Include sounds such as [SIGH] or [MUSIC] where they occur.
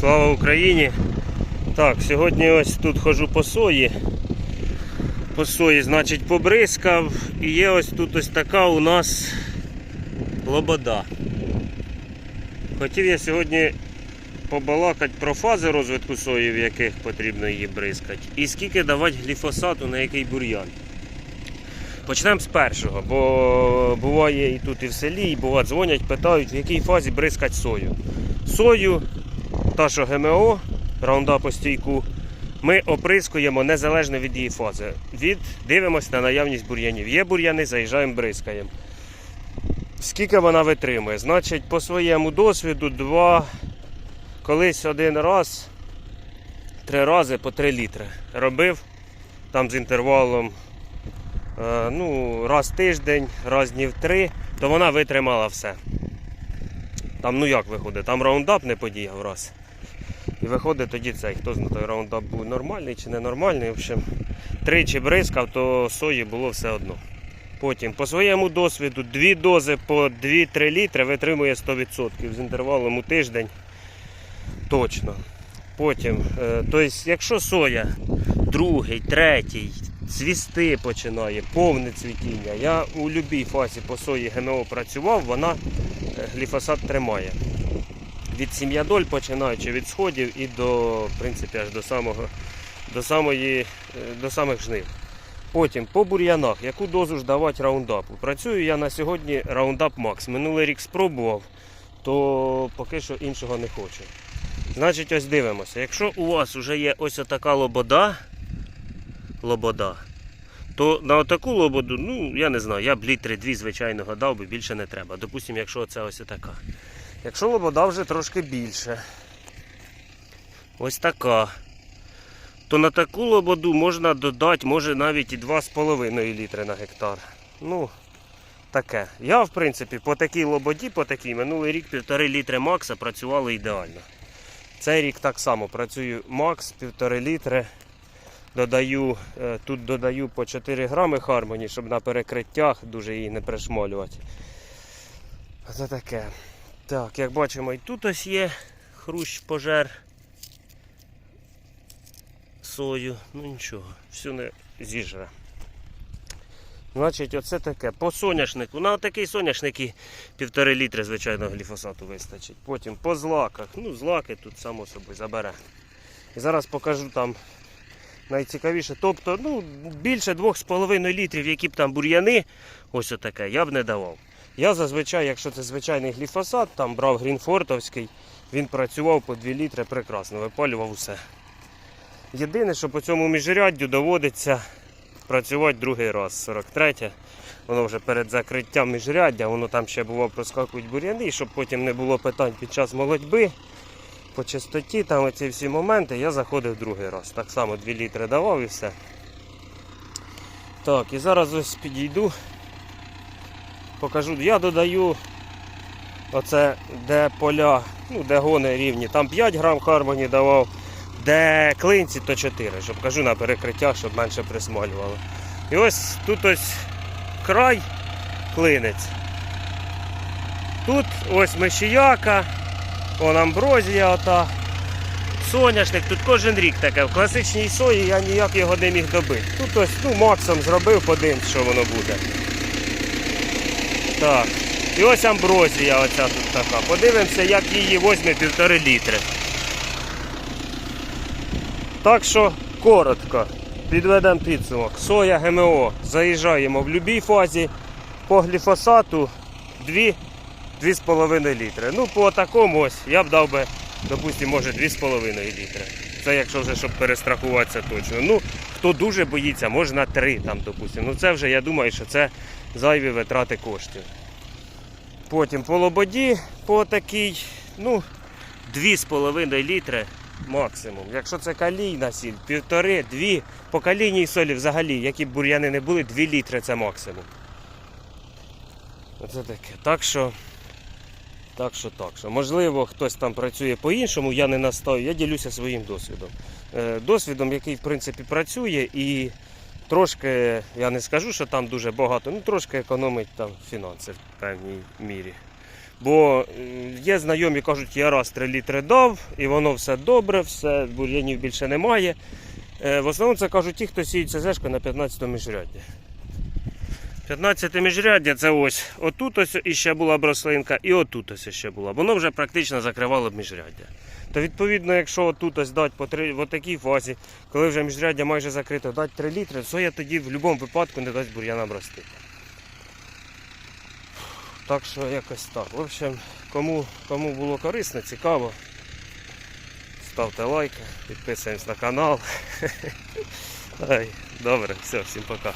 Слава Україні! Так, сьогодні ось тут хожу по сої. По сої, значить, побризкав. І є ось тут ось така у нас лобода. Хотів я сьогодні побалакати про фази розвитку сої, в яких потрібно її бризкати. І скільки давати гліфосату на який бур'ян. Почнемо з першого, бо буває і тут, і в селі, і буває дзвонять, питають, в якій фазі бризкати сою. Сою, та що ГМО, раундап по стійку, ми оприскуємо незалежно від її фази. Від, дивимося на наявність бур'янів. Є бур'яни, заїжджаємо, бризкаємо. Скільки вона витримує? Значить, по своєму досвіду, два, колись один раз, три рази по три літри. Робив там з інтервалом е, ну, раз в тиждень, раз днів три, то вона витримала все. Там ну як виходить? Там раундап не подіяв раз. І виходить тоді цей, хто знає, той раундап був нормальний чи ненормальний. В общем, тричі бризкав, то сої було все одно. Потім, по своєму досвіду, дві дози по 2-3 літри витримує 100% з інтервалом у тиждень. Точно. Потім, е, тобто, якщо соя другий, третій, цвісти починає, повне цвітіння. Я у будь-якій фазі по сої ГМО працював, вона е, гліфосат тримає. Від сім'ядоль починаючи від сходів і до, в принципі, аж до самого, до самої, е, до самих жнив. Потім по бур'янах, яку дозу ж давати раундапу. Працюю я на сьогодні раундап Макс. Минулий рік спробував, то поки що іншого не хочу. Значить, ось дивимося. Якщо у вас вже є ось така лобода, лобода, то на таку лободу, ну я не знаю, я б літри дві звичайного дав би, більше не треба. Допустимо, якщо це ось така. Якщо лобода вже трошки більше, ось така, то на таку лободу можна додати, може навіть і 2,5 літри на гектар. Ну, таке. Я, в принципі, по такій лободі, по такій, минулий рік півтори літри Макса працювало ідеально. Цей рік так само працюю Макс, півтори літри. Додаю, е, тут додаю по 4 грами хармоні, щоб на перекриттях дуже її не пришмолювати. Це таке. Так, як бачимо, і тут ось є хрущ пожер сою. Ну нічого, все не зіжре. Значить, оце таке. По соняшнику. На такий соняшник і півтори літри звичайного гліфосату вистачить. Потім по злаках. Ну, злаки тут само собою забере. І зараз покажу там найцікавіше. Тобто, ну, більше 2,5 літрів, які б там бур'яни, ось отаке, я б не давав. Я зазвичай, якщо це звичайний гліфосат, там брав Грінфортовський, він працював по 2 літри прекрасно, випалював усе. Єдине, що по цьому міжряддю доводиться працювати другий раз. 43 воно вже перед закриттям міжряддя, воно там ще було проскакують бур'яни, щоб потім не було питань під час молодьби. По чистоті, там оці всі моменти, я заходив другий раз. Так само 2 літри давав і все. Так, і зараз ось підійду. Покажу, я додаю оце, де поля, ну, де гони рівні, там 5 грам хармоні давав, де клинці, то 4, щоб кажу на перекриттях, щоб менше присмалювало. І ось тут ось край клинець. Тут ось мишіяка, он амброзія ота. Соняшник, тут кожен рік таке. В класичній сої я ніяк його не міг добити. Тут ось ну, максом зробив, подивимось, що воно буде. Так. І ось амброзія оця тут така. Подивимося, як її возьме півтори літри. Так що коротко. Підведемо підсумок. Соя ГМО. Заїжджаємо в будь-якій фазі. По гліфосату 2 2,5 літри. Ну, по такому ось я б дав би, допустимо, може 2,5 літри. Це якщо вже щоб перестрахуватися точно. Ну, хто дуже боїться, можна 3 там, допустимо. Ну це вже я думаю, що це зайві витрати коштів. Потім по лободі по такій, ну, 2,5 літри максимум. Якщо це калійна сіль, півтори, дві, по калійній солі взагалі, які б бур'яни не були, 2 літри це максимум. Оце таке. Так що, так що, так що. Можливо, хтось там працює по-іншому, я не настаю, я ділюся своїм досвідом. Е, Досвідом, який в принципі працює і трошки, я не скажу, що там дуже багато, ну трошки економить там фінанси в певній мірі. Бо є знайомі, кажуть, я раз 3 літри дав, і воно все добре, все, бур'янів більше немає. Е, В основному це кажуть ті, хто сіють ЦЗшку на 15 міжрядді. 15 міжряддя це ось отут ось іще була брослинка, і отут ось ще була. Воно вже практично закривало б міжряддя. То відповідно, якщо отут ось дати по три, в такій фазі, коли вже міжряддя майже закрито, дати 3 літри, то я тоді в будь-якому випадку не дасть бур'янам рости. Так що якось так. В общем, кому, кому було корисно, цікаво, ставте лайки, підписуємось на канал. [LAUGHS] Добре, все, всім пока.